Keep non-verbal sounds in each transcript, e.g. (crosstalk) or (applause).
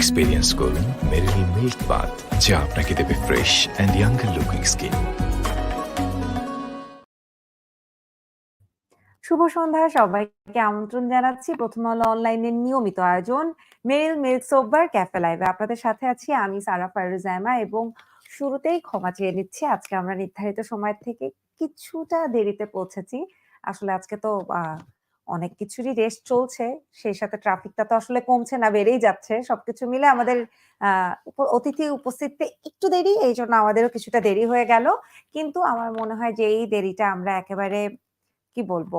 Experience করুন মেরিনি milk bath যা আপনাকে দেবে fresh and younger looking skin শুভ সন্ধ্যা, সবাইকে আমন্ত্রণ জানাচ্ছি। প্রথম আলো অনলাইনের নিয়মিত আয়োজন মেরিল মিল্ক সোববার ক্যাফে লাইভে আপনাদের সাথে আছি আমি সারা ফারুজাইমা এবং শুরুতেই ক্ষমা চেয়ে নিচ্ছি। আজকে আমরা নির্ধারিত সময় থেকে কিছুটা দেরিতে পৌঁছেছি। আসলে আজকে তো অনেক কিছুরই রেস্ট চলছে। সেই সাথে ট্রাফিকটা তো আসলে কমছে না, বেড়েই যাচ্ছে। সবকিছু মিলে আমাদের অতিথি উপস্থিতিতে একটু দেরি এই জন্য আমাদেরও কিছুটা দেরি হয়ে গেল। কিন্তু আমার মনে হয় যে এই দেরিটা আমরা একেবারে, কি বলব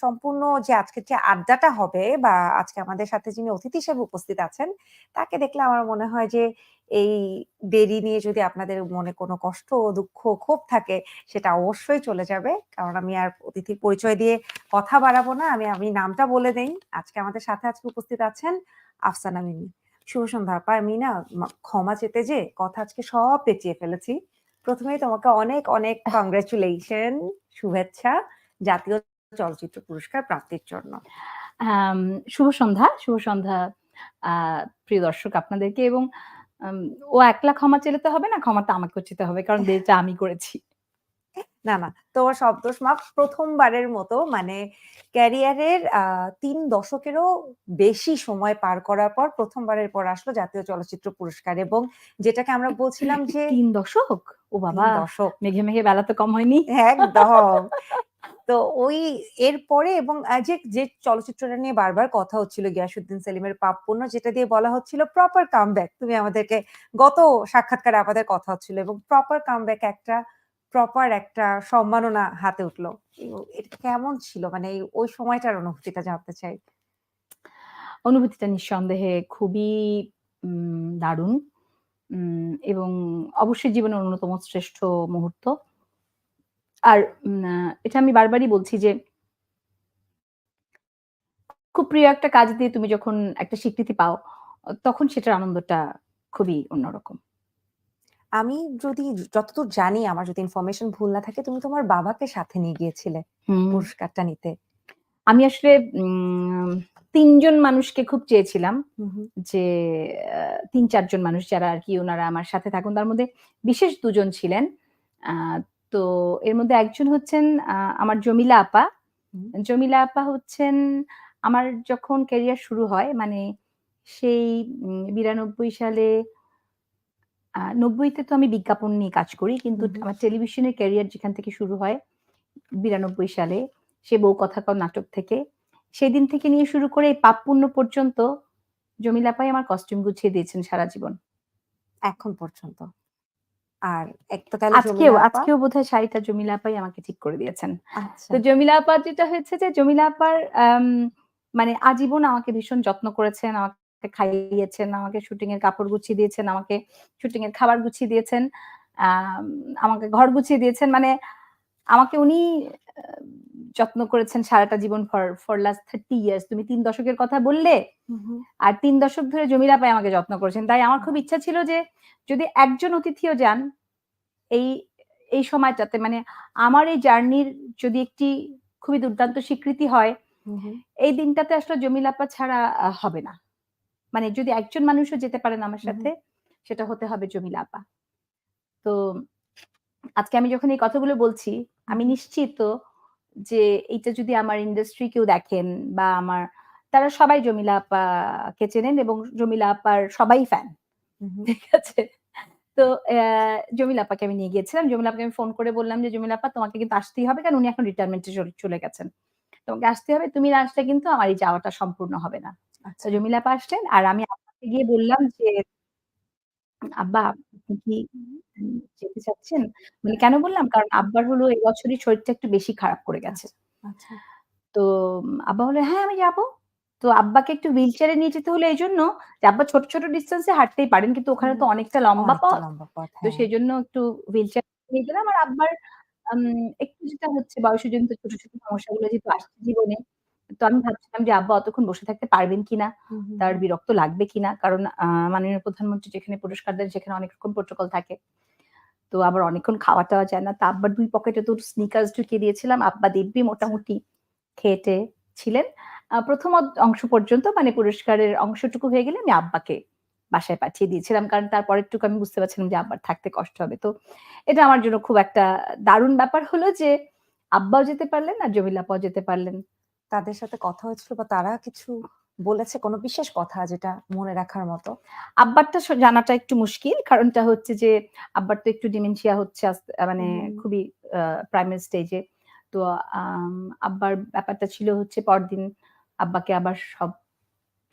সম্পূর্ণ যে আজকের যে আড্ডাটা হবে বা আজকে আমাদের সাথে যিনি অতিথি হিসেবে উপস্থিত আছেন, তাকে দেখলে আমার মনে হয় যে এই দেরি নিয়ে যদি আপনাদের মনে কোনো কষ্ট দুঃখ ক্ষোভ থাকে, সেটা অবশ্যই চলে যাবে। কারণ আমি আর অতিথির পরিচয় দিয়ে কথা বাড়াবো না। আমি আমি নামটা বলে দেই। আজকে আমাদের সাথে আজকে উপস্থিত আছেন আফসানা মিমি শুভ সন্ধ্যা। আপা, আমি না ক্ষমা চেতে যে কথা আজকে সব পেঁচিয়ে ফেলেছি। প্রথমেই তোমাকে অনেক অনেক কংগ্রেচুলেশন শুভেচ্ছা। জাতীয় চলচ্চিত্র পুরস্কার প্রাপ্তির জন্য। শুভ সন্ধ্যা শুভ সন্ধ্যা প্রিয় দর্শক আপনাদেরকে এবং ও একলা ক্ষমা চেলে হবে না ক্ষমাটা আমাকে চেতে হবে কারণ (laughs) দেরিটা আমি করেছি। না না তোমার শব্দ মাপ প্রথমবারের মতো মানে ক্যারিয়ারের তিন দশকেরও বেশি সময় পার করার পর প্রথমবারের পর আসলো জাতীয় চলচ্চিত্র পুরস্কার এবং যেটাকে আমরা বলছিলাম যে (laughs) তিন দশক? ও বাবা দশক। মেঘে মেঘে বেলা তো কম হয়নি। একদম। (laughs) তো ওই এরপরে এবং যে যে চলচ্চিত্রটা নিয়ে বারবার কথা হচ্ছিল গিয়াসুদ্দিন সেলিমের পাপপুণ্য যেটা দিয়ে বলা হচ্ছিল প্রপার কামব্যাক তুমি আমাদেরকে গত সাক্ষাৎকারে আমাদের কথা হচ্ছিল এবং প্রপার কামব্যাক একটা প্রপার একটা সম্মাননা হাতে উঠল। এটা কেমন ছিল? মানে ওই সময়টার অনুভূতিটা জানতে চাই। অনুভূতিটা নিঃসন্দেহে খুবই দারুণ। এবং অবশ্যই জীবনের অন্যতম শ্রেষ্ঠ মুহূর্ত। আর এটা আমি বারবারই বলছি যে খুব প্রিয় একটা কাজ দিয়ে তুমি যখন একটা স্বীকৃতি পাও তখন সেটার আনন্দটা খুবই অন্যরকম আমি যদি যতদূর জানি আমার যদি ইনফরমেশন ভুল না থাকে তুমি তোমার বাবাকে সাথে নিয়ে গিয়েছিলে। পুরস্কারটা নিতে আমি আসলে উম, তিনজন মানুষকে খুব চেয়েছিলাম। যে তিন চারজন মানুষ যারা আর কি ওনারা আমার সাথে থাকুন তার মধ্যে বিশেষ দুজন ছিলেন আহ, তো এর মধ্যে একজন হচ্ছেন আমার জমিলা আপা। জমিলা আপা হচ্ছেন আমার যখন ক্যারিয়ার শুরু হয় মানে সেই বিরানব্বই সালে নব্বইতে তো আমি বিজ্ঞাপন নিয়ে কাজ করি কিন্তু। আমার টেলিভিশনের ক্যারিয়ার যেখান থেকে শুরু হয় বিরানব্বই সালে সে বউ কথা কও নাটক থেকে। সেদিন থেকে নিয়ে শুরু করে এই পাপ পুণ্য পর্যন্ত জমিলা পাই আমার কস্টিউম গুছিয়ে দিয়েছেন সারা জীবন। এখন পর্যন্ত? আর আজকেও আজকেও বোধহয় শাড়িটা জমিলা আপাই আমাকে ঠিক করে দিয়েছেন। আচ্ছা। তো জমিলা আপা যেটা হয়েছে যে জমিলা আপার মানে আজীবন আমাকে ভীষণ যত্ন করেছেন আমাকে খাইয়েছেন আমাকে শুটিং এর কাপড় গুছিয়ে দিয়েছেন আমাকে শুটিং এর খাবার গুছিয়ে দিয়েছেন আম, আমাকে ঘর গুছিয়ে দিয়েছেন। মানে আমাকে উনি যত্ন করেছেন সারাটা জীবন for for last thirty years তুমি তিন দশকের কথা বললে। আর তিন দশক ধরে জমিলা পাই আমাকে যত্ন করেছেন। তাই আমার খুব ইচ্ছা ছিল যে যদি একজন অতিথিও যান এই এই সময়টাতে মানে আমার এই জার্নির যদি একটি খুবই দুর্দান্ত স্বীকৃতি হয়। এই দিনটাতে আসলে জমিলাপা ছাড়া হবে না। মানে যদি একজন মানুষও যেতে পারেন আমার সাথে সেটা হতে হবে জমিলা আপা। তো আজকে আমি যখন এই কথাগুলো বলছি আমি নিশ্চিত যে এইটা যদি আমার ইন্ডাস্ট্রি কেউ দেখেন বা আমার তারা সবাই জমিলা আপাকে চেনেন এবং জমিলা আপার সবাই ফ্যান। ঠিক আছে? তো জমিলা আপাকে আমি নিয়ে গিয়েছিলাম। জমিলা আপাকে আমি ফোন করে বললাম যে জমিলা আপা তোমাকে কিন্তু আসতেই হবে কারণ উনি এখন রিটায়ারমেন্টে চলে গেছেন। তোমাকে আসতে হবে তুমি না আসলে কিন্তু আমার এই যাওয়াটা সম্পূর্ণ হবে না। আচ্ছা। জমিলা আপা আসলেন আর আমি আব্বাকে গিয়ে বললাম যে আব্বা আপনি কি যেতে চাচ্ছেন? মানে কেন বললাম? কারণ আব্বার হলো এই বছরই শরীরটা একটু বেশি খারাপ করে গেছে। আচ্ছা তো আব্বা বলে হ্যাঁ আমি যাব। তো আব্বাকে একটু হুইল চেয়ারে নিয়ে যেতে হলে এই জন্য যে আব্বা ছোট ছোট ডিস্টেন্সে হাঁটতেই পারেন কিন্তু ওখানে তো অনেকটা লম্বা পথ। তো হ্যাঁ। সেই জন্য একটু হুইল চেয়ার নিয়ে গেলাম। আর আব্বার উম, একটু যেটা হচ্ছে বয়সজনিত ছোট ছোট সমস্যাগুলো যেহেতু আসছে জীবনে তো আমি ভাবছিলাম যে আব্বা অতক্ষণ বসে থাকতে পারবেন কিনা? তার বিরক্ত লাগবে কিনা? কারণ আহ, মাননীয় প্রধানমন্ত্রী যেখানে পুরস্কার দেন সেখানে অনেক রকম প্রোটোকল থাকে। তো আবার অনেকক্ষণ খাওয়া টাওয়া যায় না। তা আব্বার দুই পকেটে তো স্নিকার্স ঢুকিয়ে দিয়েছিলাম। আব্বা দিব্যি মোটামুটি খেটে ছিলেন। প্রথম অংশ পর্যন্ত মানে পুরস্কারের অংশটুকু হয়ে গেলে আমি আব্বাকে বাসায় পাঠিয়ে দিয়েছিলাম। কারণ তার পরেরটুকু আমি বুঝতে পারছিলাম যে আব্বার থাকতে কষ্ট হবে। তো এটা আমার জন্য খুব একটা দারুণ ব্যাপার হলো যে আব্বাও যেতে পারলেন আর জমিলা আপাও যেতে পারলেন। তাদের সাথে কথা হয়েছিল বা তারা কিছু বলেছে কোনো বিশেষ কথা যেটা মনে রাখার মতো? আব্বারটা জানাটা একটু মুশকিল। কারণটা হচ্ছে যে আব্বার তো একটু ডিমেনশিয়া হচ্ছে মানে খুবই প্রাইমারি স্টেজে। তো আব্বার ব্যাপারটা ছিল হচ্ছে পরদিন আব্বাকে আবার সব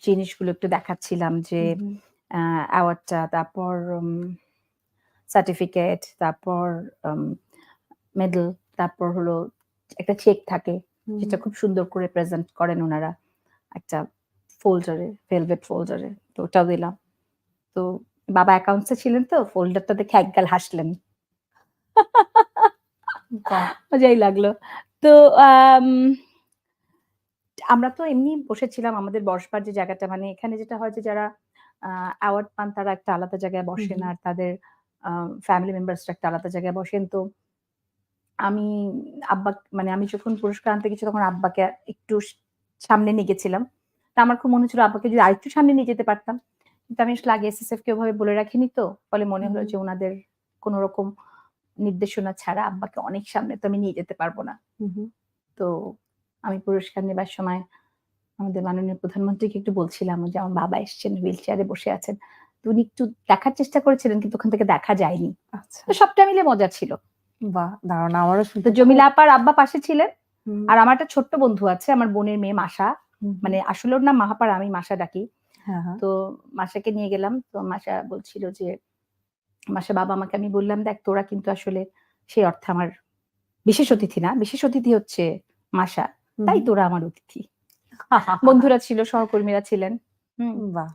জিনিসগুলো একটু দেখাচ্ছিলাম যে অ্যাওয়ার্ডটা তারপর সার্টিফিকেট, তারপর মেডেল, তারপর হলো একটা চেক থাকে যেটা খুব সুন্দর করে প্রেজেন্ট করেন ওনারা একটা ফোল্ডারে, ভেলভেট ফোল্ডারে। তো ওটাও দিলাম। তো বাবা অ্যাকাউন্টস এ ছিলেন তো ফোল্ডারটা দেখে একগাল হাসলেন। মজাই লাগল। তো আম আমরা তো এমনি বসেছিলাম আমাদের বসবার যে জায়গাটা মানে এখানে যেটা হয় যে যারা অ্যাওয়ার্ড পান তারা একটা আলাদা জায়গায় বসেন আর তাদের ফ্যামিলি মেম্বার্সরা একটা আলাদা জায়গায় বসেন। তো আমি আব্বা মানে আমি যখন পুরস্কার আনতে গেছি তখন আব্বাকে একটু সামনে নিয়ে গেছিলাম। তা আমার খুব মনে হচ্ছিল আব্বাকে যদি আরেকটু সামনে নিয়ে যেতে পারতাম। কিন্তু আমি আসলে আগে এসএসএফ কে ওভাবে বলে রাখিনি তো। ফলে মনে হলো যে ওনাদের কোন রকম নির্দেশনা ছাড়া আব্বাকে অনেক সামনে তো আমি নিয়ে যেতে পারব না। তো আমি পুরস্কার নেবার সময় আমাদের মাননীয় প্রধানমন্ত্রীকে একটু বলছিলাম যে আমার বাবা এসছেন হুইল চেয়ারে বসে আছেন। তো উনি একটু দেখার চেষ্টা করেছিলেন কিন্তু ওখান থেকে দেখা যায়নি। আচ্ছা। তো সবটা মিলে মজা ছিল। বাহ! দারুণ আমারও তো শুনতে জমিলা আপার আব্বা পাশে ছিলেন। আর আমার একটা ছোট্ট বন্ধু আছে আমার বোনের মেয়ে মাসা। মানে আসলে ওর নাম মাহাপার আমি মাসা ডাকি। হ্যাঁ, হ্যাঁ। তো মাসাকে নিয়ে গেলাম। তো মাসা বলছিল যে মাসা বাবা আমাকে আমি বললাম দেখ তোরা কিন্তু আসলে সেই অর্থে আমার বিশেষ অতিথি না। বিশেষ অতিথি হচ্ছে মাসা। তাই তোরা আমার অতিথি। বন্ধুরা ছিল, সহকর্মীরা ছিলেন। হুম। বাহ!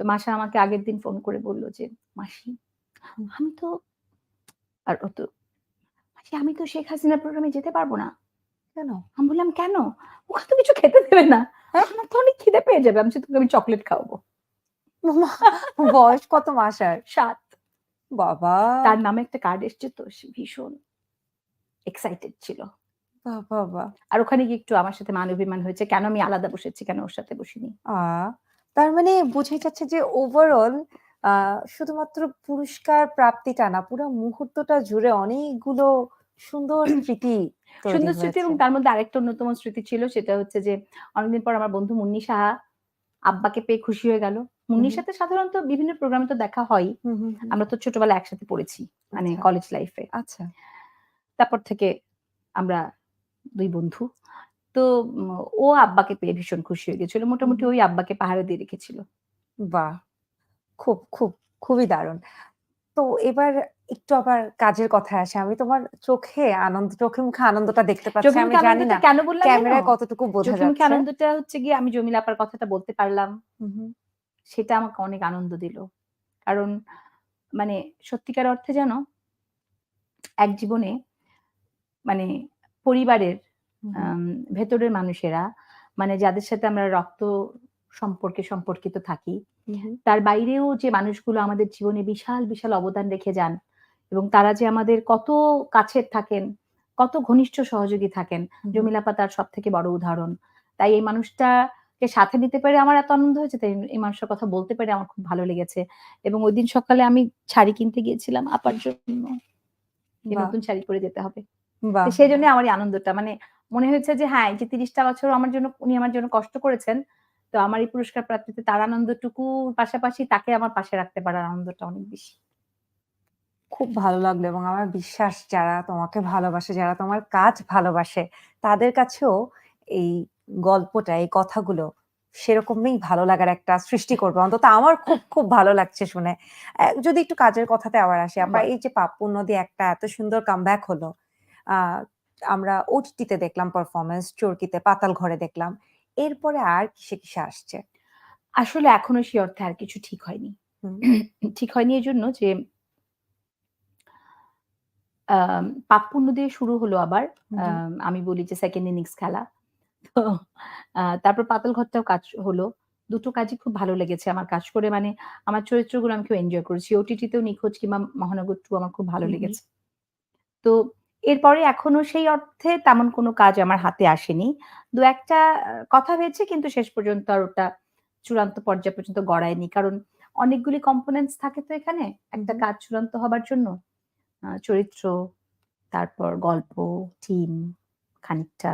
তো মাসা আমাকে আগের দিন ফোন করে বলল যে, "মাসি, আমি তো" আর ও "মাসি আমি তো শেখ হাসিনার প্রোগ্রামে যেতে পারব না।" কেন? আমি বললাম, "কেন?" "ওখানে তো কিছু খেতে দেবে না।" হ্যাঁ? "আমার তো অনেক খিদে পেয়ে যাবে। আমি তোকে আমি চকোলেট খাওয়াবো।" বয়স কত মাসার? ৭ বাবা! তার নামে একটা কার্ড এসছে তো সে ভীষণ এক্সাইটেড ছিল। বাহ! আর ওখানে গিয়ে একটু আমার সাথে মান অভিমান হয়েছে। কেন আমি আলাদা বসেছি, কেন ওর সাথে বসিনি। তার মানে বোঝাই যাচ্ছে যে ওভারঅল শুধুমাত্র পুরস্কার প্রাপ্তিটা না, পুরো মুহূর্তটা জুড়ে অনেকগুলো সুন্দর স্মৃতি সুন্দর স্মৃতি এবং তার মধ্যে আরেকটা অন্যতম স্মৃতি ছিল সেটা হচ্ছে যে অনেকদিন পর আমার বন্ধু মুন্নি সাহা আব্বাকে পেয়ে খুশি হয়ে গেল। মুন্নির সাথে সাধারণত বিভিন্ন প্রোগ্রামে তো দেখা হুম। আমরা তো ছোটবেলায় একসাথে পড়েছি। মানে আচ্ছা। কলেজ লাইফে। আচ্ছা। তারপর থেকে আমরা দুই বন্ধু। তো ও আব্বাকে পেয়ে ভীষণ খুশি হয়ে গেছিল। মোটামুটি ওই আব্বাকে পাহারা দিয়ে রেখেছিল। বাহ! খুব, খুব, খুবই দারুণ। তো এবার একটু আবার কাজের কথায় আসে আমি তোমার চোখে আনন্দ চোখে মুখে আনন্দটা দেখতে পাচ্ছি। আমি জানি না কেন বললাম? ক্যামেরায় কতটুকু বোঝা চোখে মুখে আনন্দটা হচ্ছে গিয়ে আমি জমিলা আপার কথাটা বলতে পারলাম। সেটা আমাকে অনেক আনন্দ দিল। কারণ মানে সত্যিকার অর্থে জানো এক জীবনে মানে পরিবারের। ভেতরের মানুষেরা মানে যাদের সাথে আমরা রক্ত সম্পর্কে সম্পর্কিত থাকি। তার বাইরেও যে মানুষগুলো আমাদের জীবনে বিশাল, বিশাল অবদান রেখে যান এবং তারা যে আমাদের কত কাছের থাকেন, কত ঘনিষ্ঠ সহযোগী থাকেন, হুম, হুম। জমিলা আপা তার সবথেকে বড় উদাহরণ। তাই এই মানুষটাকে সাথে নিতে পেরে আমার এত আনন্দ হয়েছে, তাই এই মানুষটার কথা বলতে পেরে আমার খুব ভালো লেগেছে। এবং ওইদিন সকালে আমি শাড়ি কিনতে গিয়েছিলাম আপার জন্য। নতুন শাড়ি পরে যেতে হবে। সেই জন্য আমার এই আনন্দটা। মানে মনে হয়েছে যে হ্যাঁ, যে তিরিশটা বছর আমার জন্য উনি আমার জন্য কষ্ট করেছেন। তো আমার এই পুরস্কার প্রাপ্তিতে তার আনন্দটুকুর পাশাপাশি তাকে আমার পাশে রাখতে পারার আনন্দটা অনেক বেশি। খুব ভালো লাগল এবং আমার বিশ্বাস যারা তোমাকে ভালোবাসে, যারা তোমার কাজ ভালোবাসে, তাদের কাছেও এই গল্পটা, এই কথাগুলো সেরকমই ভালো লাগার একটা সৃষ্টি করবে। অন্তত আমার খুব, খুব ভালো লাগছে শুনে। যদি একটু কাজের কথাতে আবার আসি, আমরা এই যে 'পাপ্পু নদী' একটা এত সুন্দর কামব্যাক হলো। আমরা ওটিটিতে দেখলাম পারফরমেন্স চরকিতে, পাতাল ঘরে দেখলাম। এরপরে আর কিসে, কিসে আসছে? আসলে এখনও সেই অর্থে আর কিছু ঠিক হয়নি। (clears throat) ঠিক হয়নি এই জন্য যে আম পাপ্পু দিয়ে শুরু হলো আবার। আমি বলি যে সেকেন্ড ইনিংস খেলা। তো তারপর পাতাল ঘরটাও কাজ হলো। দুটো কাজই খুব ভালো লেগেছে আমার কাজ করে মানে আমার চরিত্রগুলো আমি খুব এনজয় করেছি। ওটিটিতেও নিখোঁজ কিংবা মহানগর টু আমার খুব ভালো। লেগেছে। তো এরপরে এখনও সেই অর্থে তেমন কোনো কাজ আমার হাতে আসেনি। ২-১ টা আ কথা হয়েছে কিন্তু শেষ পর্যন্ত আর ওটা চূড়ান্ত পর্যায় পর্যন্ত গড়ায়নি। কারণ অনেকগুলি কম্পোনেন্টস থাকে তো এখানে একটা কাজ চূড়ান্ত হবার জন্য চরিত্র তারপর গল্প টিম খানিকটা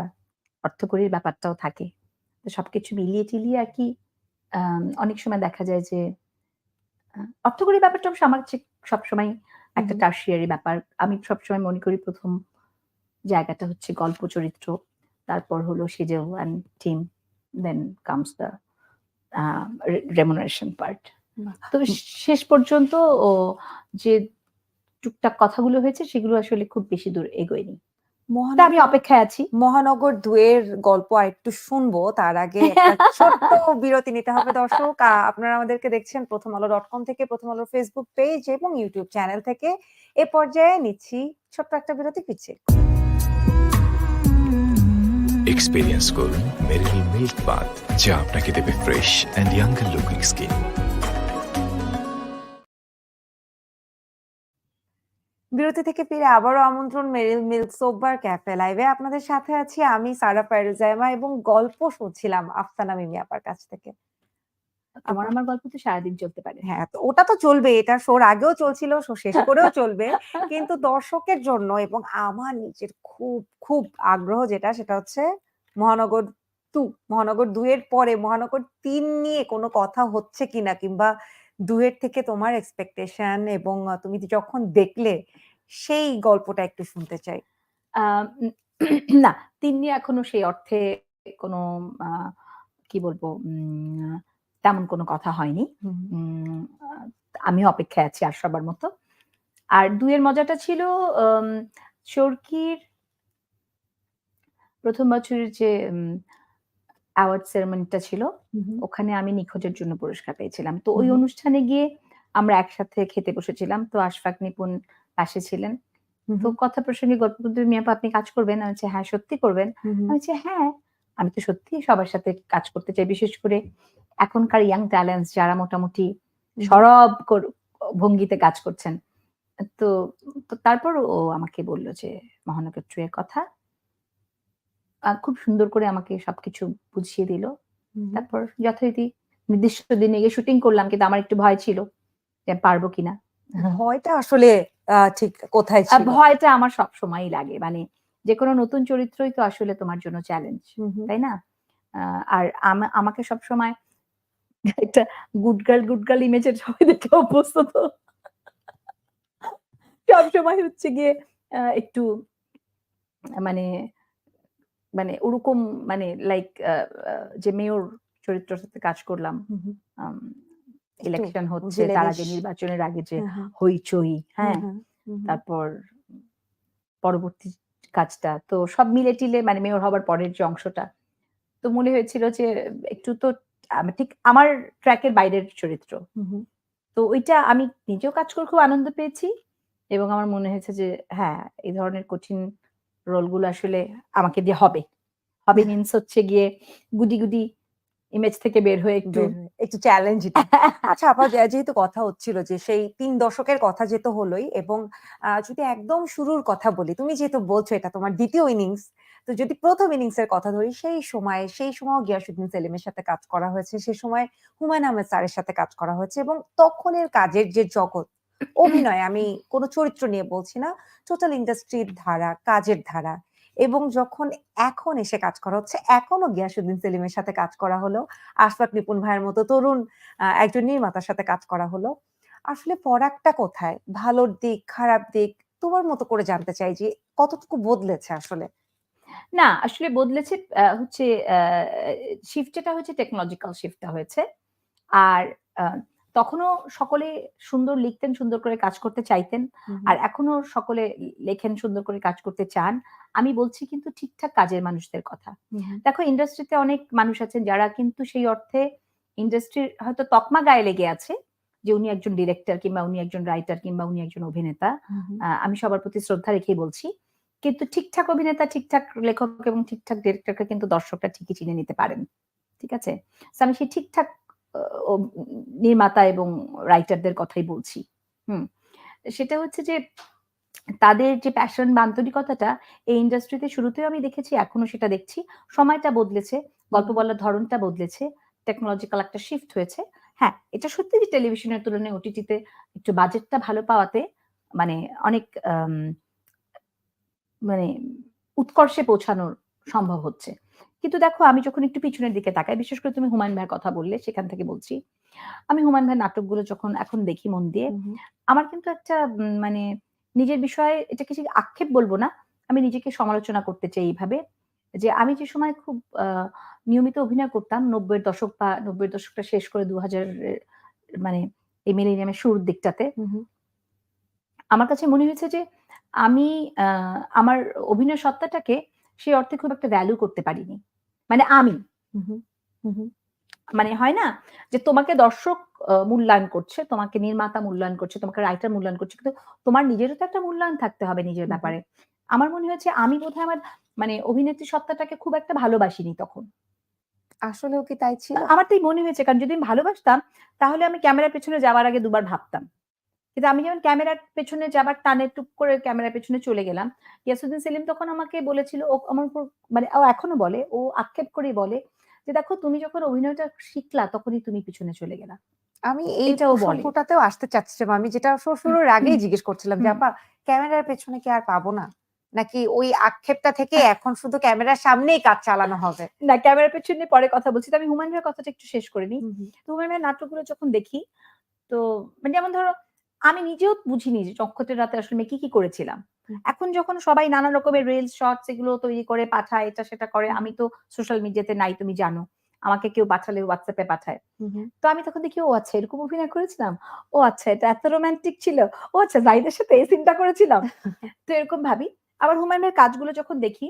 অর্থকরীর ব্যাপারটাও থাকে তো সবকিছু মিলিয়ে টিলিয়ে আর কি অনেক সময় দেখা যায় যে অর্থকরী ব্যাপারটা অবশ্য আমার সবসময় একটা। টার্সিয়ারি ব্যাপার আমি সবসময় মনে করি প্রথম জায়গাটা হচ্ছে গল্প চরিত্র তারপর হলো সেজেও and team then comes the remuneration part! তো শেষ পর্যন্ত ও যে টুকটাক কথাগুলো হয়েছে সেগুলো আসলে খুব বেশি দূর এগোয়নি আমি মহানগর অপেক্ষায় আছি। মহানগর দুয়ের গল্প আর একটু শুনব। তার আগে একটা (laughs) ছোট্ট বিরতি নিতে হবে দর্শক। আপনারা আমাদেরকে দেখছেন প্রথম আলো ডট কম থেকে প্রথম আলোর ফেসবুক পেজ এবং ইউটিউব চ্যানেল থেকে। এ পর্যায়ে নিচ্ছি ছোট্ট একটা বিরতি ফিরছি। এক্সপিরিয়েন্স করুন মেরিল মিল্ক বাথ যা আপনাকে দেবে fresh and younger looking skin বিরতি থেকে ফিরে আবারও আমন্ত্রণ মেরিল মিল্ক সোপবার ক্যাফে লাইভে। আপনাদের সাথে আছি আমি সারা ফায়রুজাইমা এবং গল্প শুনছিলাম আফসানা মিমি আপার কাছ থেকে। আপা- আমার গল্প তো সারাদিন চলতে পারে। হ্যাঁ তো ওটা তো চলবে এটা শোর আগেও চলছিল শো শেষ করেও চলবে। কিন্তু দর্শকের জন্য এবং আমার নিজের খুব খুব আগ্রহ যেটা সেটা হচ্ছে মহানগর টু মহানগর দুইয়ের পরে মহানগর তিন নিয়ে কোনো কথা হচ্ছে কিনা কিংবা দুয়ের থেকে তোমার এক্সপেকটেশন এবং তুমি যখন দেখলে সেই গল্পটা একটু শুনতে চাই। (clears throat) না তিনি এখনও সেই অর্থে কোনো কি বলব তেমন কোনো কথা হয়নি। আমি অপেক্ষায় আছি আর সবার মতো। আর দুয়ের মজাটা ছিল চরকির প্রথম বছরের যে অ্যাওয়ার্ড সেরেমনিটা ছিল। ওখানে আমি নিখোঁজের জন্য পুরস্কার পেয়েছিলাম। তো ওই অনুষ্ঠানে গিয়ে আমরা একসাথে খেতে বসেছিলাম। তো আশফাক নিপুণ পাশে ছিলেন। তো কথা প্রসঙ্গে গল্প মিয়াপা আপনি কাজ করবেন? আমি বলছি, হ্যাঁ সত্যি করবেন। আমি বলছি, হ্যাঁ। আমি তো সত্যি সবার সাথে কাজ করতে চাই। বিশেষ করে এখনকার ইয়াং ট্যালেন্টস যারা মোটামুটি সরব ভঙ্গিতে কাজ করছেন। তো তো তারপর ও আমাকে বলল যে মহানগর টু এর কথা। খুব সুন্দর করে আমাকে সবকিছু বুঝিয়ে দিল। তারপর যথারীতি নির্দিষ্ট দিনে গিয়ে শুটিং করলাম কিন্তু আমার একটু ভয় ছিল যে পারব কিনা। ভয়টা আসলে ঠিক কোথায় ছিল? ভয়টা আমার সব সময়ই লাগে। মানে যে কোনো নতুন চরিত্রই তো আসলে তোমার জন্য চ্যালেঞ্জ। তাই না? আর আমা- আমাকে সব সময় একটা গুড গার্ল গুড গার্ল ইমেজের সবাই দেখে অভ্যস্ত তো। সব সময় হচ্ছে গিয়ে একটু মানে মানে ওরকম মানে লাইক যে মেয়র চরিত্রের সাথে কাজ করলাম ইলেকশন হচ্ছে তার আগে নির্বাচনের আগে যে হুম হুম। হইচই হ্যাঁ। তারপর পরবর্তী কাজটা তো সব মিলে টিলে মানে মেয়র হবার পরের যে অংশটা তো মনে হয়েছিল যে একটু তো ঠিক আমার ট্র্যাকের বাইরের চরিত্র। তো ওইটা আমি নিজেও কাজ করে খুব আনন্দ পেয়েছি এবং আমার মনে হয়েছে যে হ্যাঁ এই ধরনের কঠিন রোলগুলো আসলে আমাকে দিয়ে হবে। হবে (laughs) মিন্স হচ্ছে গিয়ে গুডি গুডি ইমেজ থেকে বের হয়ে একটু একটু চ্যালেঞ্জ (laughs) আচ্ছা আপা যে- যেহেতু কথা হচ্ছিল যে সেই তিন দশকের কথা যেহেতু হলোই এবং যদি একদম শুরুর কথা বলি তুমি যেহেতু বলছো এটা তোমার দ্বিতীয় ইনিংস তো যদি প্রথম ইনিংস এর কথা ধরি সেই সময় সেই সময় গিয়াসুদ্দিন সেলিমের সাথে কাজ করা হয়েছে সেই সময় হুমায়ুন আহমেদ স্যারের সাথে কাজ করা হয়েছে এবং তখনের কাজের যে জগৎ অভিনয়, আমি কোনো চরিত্র নিয়ে বলছি না টোটাল ইন্ডাস্ট্রির ধারা, কাজের ধারা। এবং যখন এখন এসে কাজ করা হচ্ছে এখনও গিয়াসুদ্দিন সেলিমের সাথে কাজ করা হলো, আশফাক নিপুন ভাইয়ের মতো তরুণ একজন নির্মাতার সাথে কাজ করা হলো। আসলে পরাগটা কোথায়? ভালোর দিক, খারাপ দিক, তোমার মতো করে জানতে চাই যে কতটুকু বদলেছে আসলে? না, আসলে বদলেছে হচ্ছে শিফট যেটা টেকনোলজিক্যাল শিফটটা হয়েছে। আর তখনও সকলে সুন্দর লিখতেন সুন্দর করে কাজ করতে চাইতেন। আর এখনও সকলে লেখেন সুন্দর করে কাজ করতে চান। আমি বলছি কিন্তু ঠিকঠাক কাজের মানুষদের কথা। দেখো ইন্ডাস্ট্রিতে অনেক মানুষ আছেন যারা কিন্তু সেই অর্থে ইন্ডাস্ট্রির হয়তো তকমা গায়ে লেগে আছে যে উনি একজন ডিরেক্টর কিংবা উনি একজন রাইটার কিংবা উনি একজন অভিনেতা। আমি সবার প্রতি শ্রদ্ধা রেখেই বলছি। কিন্তু ঠিকঠাক অভিনেতা ঠিকঠাক লেখক এবং ঠিকঠাক ডিরেক্টরকে কিন্তু দর্শকরা ঠিকই চিনে নিতে পারেন। ঠিক আছে? আমি সেই ঠিকঠাক নির্মাতা এবং রাইটারদের কথাই বলছি। হুম। সেটা হচ্ছে যে তাদের যে প্যাশন বা আন্তরিকতাটা এই ইন্ডাস্ট্রিতে শুরুতেও আমি দেখেছি এখনও সেটা দেখছি। সময়টা বদলেছে গল্প বলার ধরনটা বদলেছে টেকনোলজিক্যাল একটা শিফট হয়েছে। হ্যাঁ, এটা সত্যি যে টেলিভিশনের তুলনায় ওটিটিতে একটু বাজেটটা ভালো পাওয়াতে মানে অনেক মানে উৎকর্ষে পৌঁছানো সম্ভব হচ্ছে। কিন্তু দেখো আমি যখন একটু পিছনের দিকে তাকাই, বিশেষ করে তুমি হুমায়ূন ভাইয়ের কথা বললে সেখান থেকে বলছি। আমি হুমায়ূন ভাইয়ের নাটকগুলো যখন এখন দেখি মন দিয়ে। আমার কিন্তু একটা মানে নিজের বিষয়ে এটাকে ঠিক আক্ষেপ বলব না। আমি নিজেকে সমালোচনা করতে চাই এইভাবে যে আমি যে সময় খুব নিয়মিত অভিনয় করতাম ৯০ এর দশক বা ৯০ এর দশকটা শেষ করে ২০০০ এর মানে এই মিলেনিয়ামের শুরুর দিকটাতে। আমার কাছে মনে হয়েছে যে আমি আমার অভিনয় সত্তাটাকে সেই অর্থে খুব একটা ভ্যালু করতে পারিনি। মানে আমি। মানে হয় না? যে তোমাকে দর্শক মূল্যায়ন করছে, তোমাকে নির্মাতা মূল্যায়ন করছে, তোমাকে রাইটার মূল্যায়ন করছে। কিন্তু তোমার নিজেরও তো একটা মূল্যায়ন থাকতে হবে নিজের। ব্যাপারে। আমার মনে হয়েছে আমি বোধহয় আমার মানে অভিনেত্রী সত্তাটাকে খুব একটা ভালোবাসিনি তখন। আসলেও কি তাই ছিল? আমার তাই মনে হয়েছে কারণ যদি আমি ভালোবাসতাম তাহলে আমি ক্যামেরার পেছনে যাওয়ার আগে দুবার ভাবতাম। কিন্তু আমি যেমন ক্যামেরার পেছনে যাবার টানে টুক করে ক্যামেরার পেছনে চলে গেলাম। ইয়াসুদ্দিন সেলিম তখন আমাকে বলেছিল ও আমার উপর মানে ও এখনও বলে, ও আক্ষেপ করেই বলে যে, "দেখো তুমি যখন অভিনয়টা শিখলা তখনই তুমি পিছনে চলে গেলা।" আমি এই এটাও বলে। প্রসঙ্গটাতেও আসতে চাচ্ছিলাম। আমি যেটা শো শুরুর আগেই জিজ্ঞেস করছিলাম যে, "আপা ক্যামেরার পেছনে কি আর পাবো না? নাকি ওই আক্ষেপটা থেকে এখন শুধু ক্যামেরার সামনেই কাজ চালানো হবে?" না ক্যামেরার পেছনে পরে কথা বলছি। তো আমি হুমায়ূন ভাইয়ের কথাটা একটু শেষ করে নিই। হু, হু। তো হুমায়ূন ভাইয়ের নাটকগুলো যখন দেখি তো মানে যেমন ধরো আমি নিজেও বুঝিনি যে চক্ষতের রাতে আসলে আমি কি, কি করেছিলাম। এখন যখন সবাই নানা রকমের রিলস, শর্টস এগুলো তৈরি করে পাঠায়, এটা সেটা করে। আমি তো সোশ্যাল মিডিয়াতে নাই তুমি জানো। আমাকে কেউ পাঠালে হোয়াটসঅ্যাপে পাঠায়। তো আমি তখন দেখি ও আচ্ছা এরকম অভিনয় করেছিলাম। ও আচ্ছা এটা এত রোমান্টিক ছিল। ও আচ্ছা জাহিদের সাথে এই সিনটা করেছিলাম। (laughs) তো এরকম ভাবি। আবার হুমায়ুনের কাজগুলো যখন দেখি,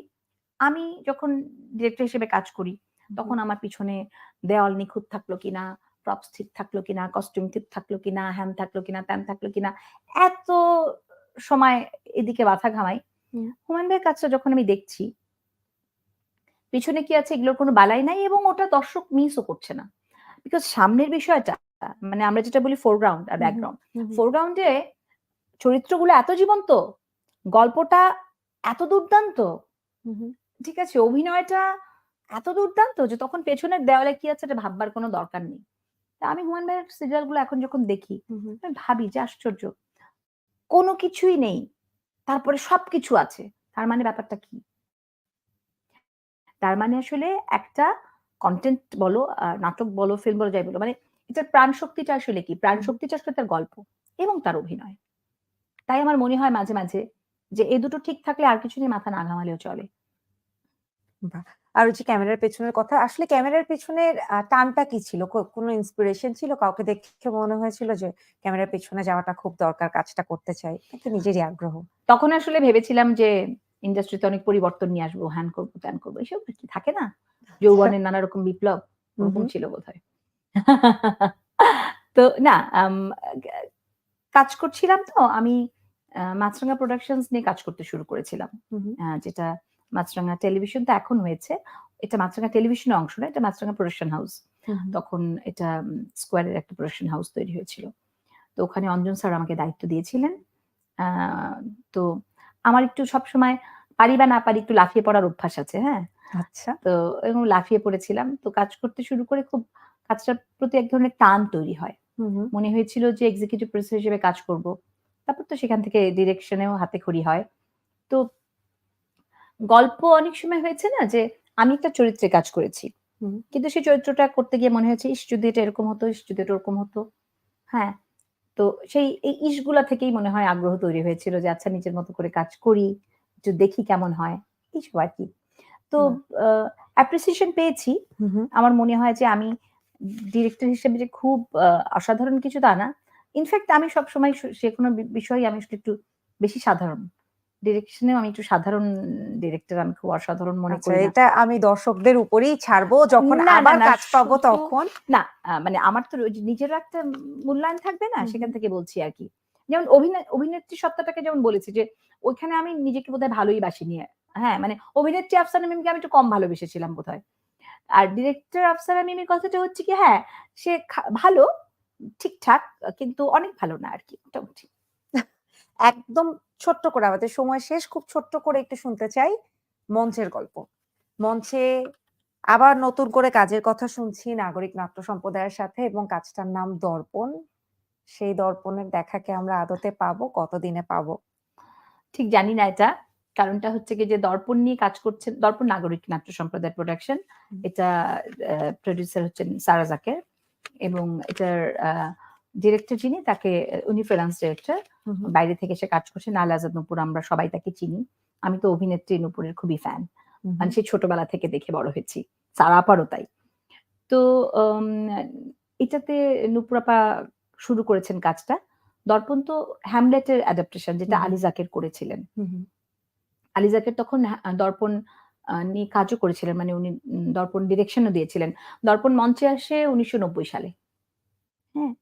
আমি যখন ডিরেক্টর হিসেবে কাজ করি, তখন আমার পিছনে দেওয়াল নিখুঁত থাকল কিনা, প্রপস ঠিক থাকল কিনা, কস্টিউম ঠিক থাকল কিনা, হ্যান থাকল কিনা, ত্যান থাকল কিনা, এত সময় এদিকে মাথা ঘামাই। হুম। হুমায়ূন ভাইয়ের কাজটা যখন আমি দেখছি পিছনে কি আছে এগুলোর কোনো বালাই নাই এবং ওটা দর্শক মিসও করছে না। বিকজ সামনের বিষয়টা মানে আমরা যেটা বলি ফোরগ্রাউন্ড আর। ব্যাকগ্রাউন্ড। ফোরগ্রাউন্ডে চরিত্রগুলো এত জীবন্ত, গল্পটা এত দুর্দান্ত। ঠিক আছে? অভিনয়টা এত দুর্দান্ত যে তখন পেছনের দেওয়ালে কি আছে এটা ভাববার কোনো দরকার নেই। তা আমি হুমায়ূন ভাইয়ের সিরিয়ালগুলো এখন যখন দেখি। আমি ভাবি যে আশ্চর্য। কোনো কিছুই নেই। তারপরে সবকিছু আছে। তার মানে ব্যাপারটা কি? তার মানে আসলে একটা কন্টেন্ট বলো, নাটক বলো, ফিল্ম বলো, যাই বলো মানে এটার প্রাণশক্তিটা আসলে কি? প্রাণশক্তিটা আসলে তার গল্প এবং তার অভিনয়। তাই আমার মনে হয় মাঝে, মাঝে যে এ দুটো ঠিক থাকলে আর কিছু নিয়ে মাথা না ঘামালেও চলে। বাহ! আর ওই যে ক্যামেরার পেছনের কথা, আসলে ক্যামেরার পেছনের টানটা কি ছিল? কোনো ইন্সপিরেশন ছিল? কাউকে দেখে মনে হয়েছিল যে ক্যামেরার পেছনে যাওয়াটা খুব দরকার, কাজটা করতে চাই? নাকি নিজেরই আগ্রহ? তখন আসলে ভেবেছিলাম যে ইন্ডাস্ট্রিতে অনেক পরিবর্তন নিয়ে আসব, হ্যান করব ত্যান করব এসব থাকে না? যৌবনের নানা রকম বিপ্লব ওরকম। ছিল বোধহয়। (laughs) তো না কাজ করছিলাম তো আমি আ মাছরাঙা প্রোডাকশনস নিয়ে কাজ করতে শুরু করেছিলাম। যেটা মাছরাঙা টেলিভিশন তো এখন হয়েছে। এটা মাছরাঙা টেলিভিশনের অংশ না, এটা মাছরাঙা প্রোডাকশন হাউস। তখন এটা স্কোয়ারের একটা প্রোডাকশন হাউস তৈরি হয়েছিল। তো ওখানে অঞ্জন স্যার আমাকে দায়িত্ব দিয়েছিলেন। তো আমার একটু সবসময় পারি বা না পারি একটু লাফিয়ে পড়ার অভ্যাস আছে, হ্যাঁ? আচ্ছা। তো এরকম লাফিয়ে পড়েছিলাম। তো কাজ করতে শুরু করে খুব কাজটার প্রতি এক ধরনের টান তৈরি হয়। মনে হয়েছিল যে এক্সিকিউটিভ প্রডিউসার হিসেবে কাজ করব। তারপর তো সেখান থেকে ডিরেকশনেও হাতেখড়ি হয়। তো গল্প অনেক সময় হয়েছে না যে আমি একটা চরিত্রে কাজ করেছি। কিন্তু সেই চরিত্রটা করতে গিয়ে মনে হয়েছে, ইস! যদি এটা এরকম হতো, ইস! যদি এটা ওরকম হতো। হ্যাঁ? তো সেই এই ইসগুলা থেকেই মনে হয় আগ্রহ তৈরি হয়েছিল যে আচ্ছা নিজের মতো করে কাজ করি, একটু দেখি কেমন হয়। এইসব আর কি তো! অ্যাপ্রিসিয়েশন পেয়েছি। আমার মনে হয় যে আমি ডিরেক্টর হিসেবে যে খুব অসাধারণ কিছু তা না। ইনফ্যাক্ট আমি সবসময় স যেকোনো বি বিষয়ে আমি একটু বেশি সাধারণ। ডিরেকশনেও আমি একটু সাধারণ ডিরেক্টর আমি খুব অসাধারণ মনে আচ্ছা, করি। এটা আমি দর্শকদের উপরেই ছাড়বো। যখন আবার কাজ পাবো তখন না, মানে আমার তো নিজেরও একটা মূল্যায়ন থাকবে না? সেখান থেকে বলছি আর কি যেমন অভিনয় অভিনেত্রী সত্তাটাকে যেমন বলেছি যে ওইখানে আমি নিজেকে বোধহয় ভালোই বাসিনি। হ্যাঁ, মানে অভিনেত্রী আফসানা মিমকে আমি একটু কম ভালোবেসেছিলাম বোধহয়। আর ডিরেক্টর আফসানা মিমির কথাটা হচ্ছে কি হ্যাঁ, সে ভালো, ঠিকঠাক কিন্তু অনেক ভালো না আরকি মোটামুটি। একদম ছোট্ট করে আমাদের সময় শেষ। খুব ছোট্ট করে একটু শুনতে চাই মঞ্চের গল্প। মঞ্চে আবার নতুন করে কাজের কথা শুনছি নাগরিক নাট্য সম্প্রদায়ের সাথে এবং কাজটার নাম দর্পণ। সেই দর্পণের দেখাকে আমরা আদতে পাবো? কতদিনে পাবো? ঠিক জানি না এটা। কারণটা হচ্ছে কি যে দর্পণ নিয়ে কাজ করছেন দর্পণ নাগরিক নাট্য সম্প্রদায় প্রোডাকশন। এটা প্রোডিউসার হচ্ছেন সারা জাকের এবং এটার আ ডিরেক্টর যিনি তাকে উনি ফ্রিল্যান্স ডিরেক্টর। বাইরে থেকে এসে কাজ করছেন নালা আজাদ নূপুর আমরা সবাই তাকে চিনি। আমি তো অভিনেত্রী নূপুরের খুবই ফ্যান। মানে। সেই ছোটবেলা থেকে দেখে বড় হয়েছি। সারা আপারও তাই। তো এটাতে নূপুর আপা শুরু করেছেন কাজটা। দর্পণ তো হ্যামলেটের অ্যাডাপ্টেশন যেটা হুম, হুম। আলী জাকের করেছিলেন। হুম, হুম। আলী জাকের তখন দর্পণ নিয়ে কাজও করেছিলেন। মানে উনি দর্পণ ডিরেকশনও দিয়েছিলেন। দর্পণ মঞ্চে আসে ১৯৯০ সালে। হ্যাঁ?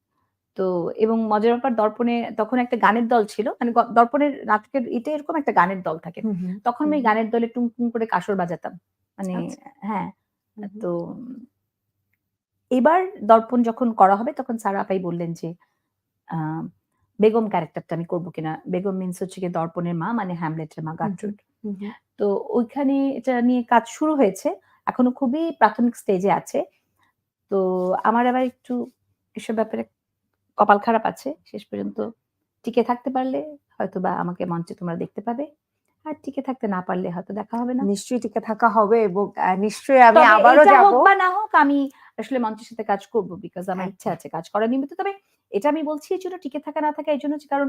তো এবং মজার ব্যাপার দর্পণে তখন একটা গানের দল ছিল। মানে দর্পণের নাটকের এটা এরকম একটা গানের দল থাকে। তখন আমি। গানের দলে টুং, টুং করে কাসর বাজাতাম। মানে আচ্ছা। হ্যাঁ। তো এবার দর্পণ যখন করা হবে তখন সারা আপাই বললেন যে বেগম ক্যারেক্টারটা আমি করব কিনা। বেগম মিনস হচ্ছে গিয়ে দর্পণের মা মানে হ্যামলেটের মা হুম। তো ওইখানে এটা নিয়ে কাজ শুরু হয়েছে। এখনও খুবই প্রাথমিক স্টেজে আছে। তো আমার আবার একটু এসব ব্যাপারে কপাল খারাপ আছে। শেষ পর্যন্ত টিকে থাকতে পারলে হয়তো বা আমাকে মঞ্চে তোমরা দেখতে পাবে। আর টিকে থাকতে না পারলে হয়তো দেখা হবে না। নিশ্চয়ই টিকে থাকা হবে এবং নিশ্চয়ই আমি আবারও যাব। বা না হোক আমি আসলে মঞ্চের সাথে কাজ করব। বিকজ আমার ইচ্ছা আছে কাজ করার নিমিত্ত। তবে এটা আমি বলছি এই জন্য টিকে থাকা না থাকা এজন্য হচ্ছে কারণ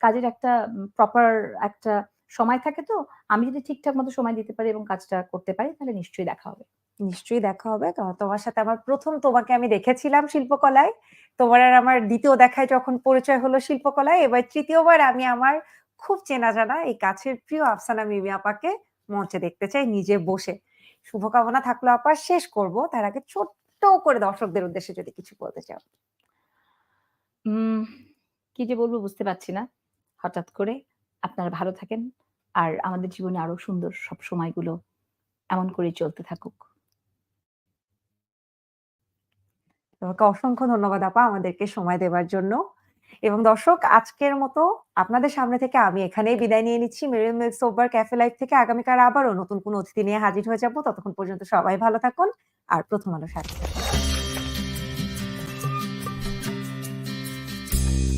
কাজের একটা প্রপার একটা সময় থাকে তো। আমি যদি ঠিকঠাক মতো সময় দিতে পারি এবং কাজটা করতে পারি তাহলে নিশ্চয়ই দেখা হবে। নিশ্চয়ই দেখা হবে। ত তোমার সাথে আমার প্রথম তোমাকে আমি দেখেছিলাম শিল্পকলায়। তোমার আর আমার দ্বিতীয় দেখায় যখন পরিচয় হলো শিল্পকলায়, এবার তৃতীয়বার আমি আমার খুব চেনা জানা এই কাছের প্রিয় আফসানা মিমি আপাকে মঞ্চে দেখতে চাই নিজে বসে। শুভকামনা থাকল আপা শেষ করব। তার আগে ছোট্ট করে দর্শকদের উদ্দেশ্যে যদি কিছু বলতে চাও? উম কি যে বলব বুঝতে পারছি না। হঠাৎ করে আপনারা ভালো থাকেন। আর আমাদের জীবনে আরও সুন্দর সব সময়গুলো এমন করেই চলতে থাকুক। তোমাকে অসংখ্য ধন্যবাদ আপা আমাদেরকে সময় দেওয়ার জন্য। এবং দর্শক, আজকের মতো আপনাদের সামনে থেকে আমি এখানেই বিদায় নিয়ে নিচ্ছি। Meril milk soap bar cafe life থেকে আগামীকাল আবারও নতুন কোনো অতিথি নিয়ে হাজির হয়ে যাব। ততক্ষণ পর্যন্ত সবাই ভালো থাকুন। আর প্রথম আলো সাথে।